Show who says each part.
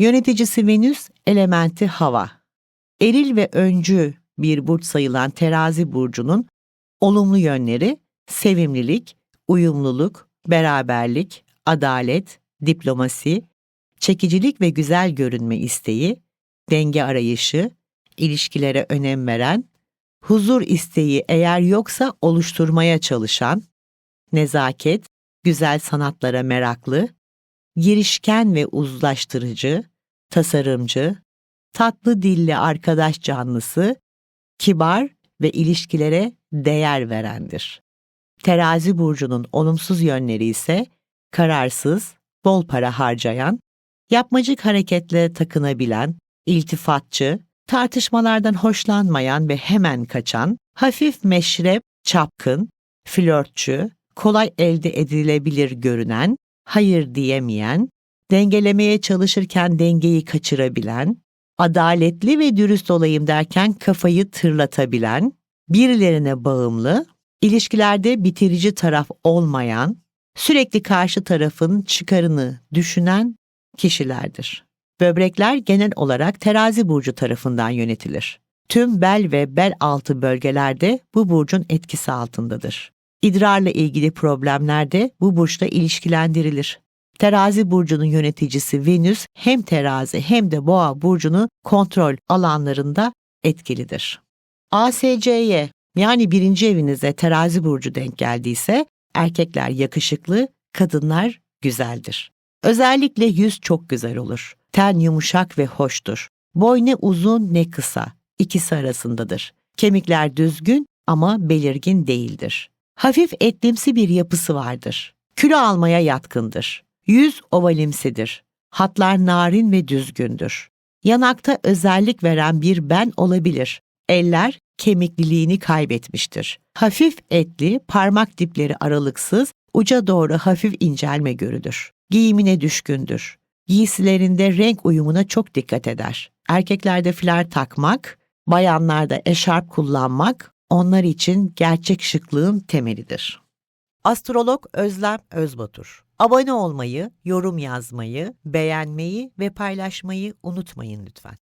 Speaker 1: Yöneticisi Venüs, elementi hava. Eril ve öncü bir burç sayılan terazi burcunun olumlu yönleri sevimlilik, uyumluluk, beraberlik, adalet, diplomasi, çekicilik ve güzel görünme isteği, denge arayışı, ilişkilere önem veren, huzur isteği eğer yoksa oluşturmaya çalışan, nezaket, güzel sanatlara meraklı, girişken ve uzlaştırıcı, tasarımcı, tatlı dilli arkadaş canlısı, kibar ve ilişkilere değer verendir. Terazi burcunun olumsuz yönleri ise kararsız, bol para harcayan, yapmacık hareketle takınabilen, iltifatçı, tartışmalardan hoşlanmayan ve hemen kaçan, hafif meşrep, çapkın, flörtçü, kolay elde edilebilir görünen, hayır diyemeyen, dengelemeye çalışırken dengeyi kaçırabilen, adaletli ve dürüst olayım derken kafayı tırlatabilen, birilerine bağımlı, ilişkilerde bitirici taraf olmayan, sürekli karşı tarafın çıkarını düşünen kişilerdir. Böbrekler genel olarak terazi burcu tarafından yönetilir. Tüm bel ve bel altı bölgelerde bu burcun etkisi altındadır. İdrarla ilgili problemler de bu burçla ilişkilendirilir. Terazi burcunun yöneticisi Venüs hem terazi hem de boğa burcunu kontrol alanlarında etkilidir. ASC'ye yani birinci evinize terazi burcu denk geldiyse erkekler yakışıklı, kadınlar güzeldir. Özellikle yüz çok güzel olur. Ten yumuşak ve hoştur. Boy ne uzun ne kısa. İkisi arasındadır. Kemikler düzgün ama belirgin değildir. Hafif etlimsi bir yapısı vardır. Kilo almaya yatkındır. Yüz ovalimsidir. Hatlar narin ve düzgündür. Yanakta özellik veren bir ben olabilir. Eller kemikliliğini kaybetmiştir. Hafif etli, parmak dipleri aralıksız, uca doğru hafif incelme görülür. Giyimine düşkündür. Giysilerinde renk uyumuna çok dikkat eder. Erkeklerde fler takmak, bayanlarda eşarp kullanmak onlar için gerçek şıklığın temelidir. Astrolog Özlem Özbatur. Abone olmayı, yorum yazmayı, beğenmeyi ve paylaşmayı unutmayın lütfen.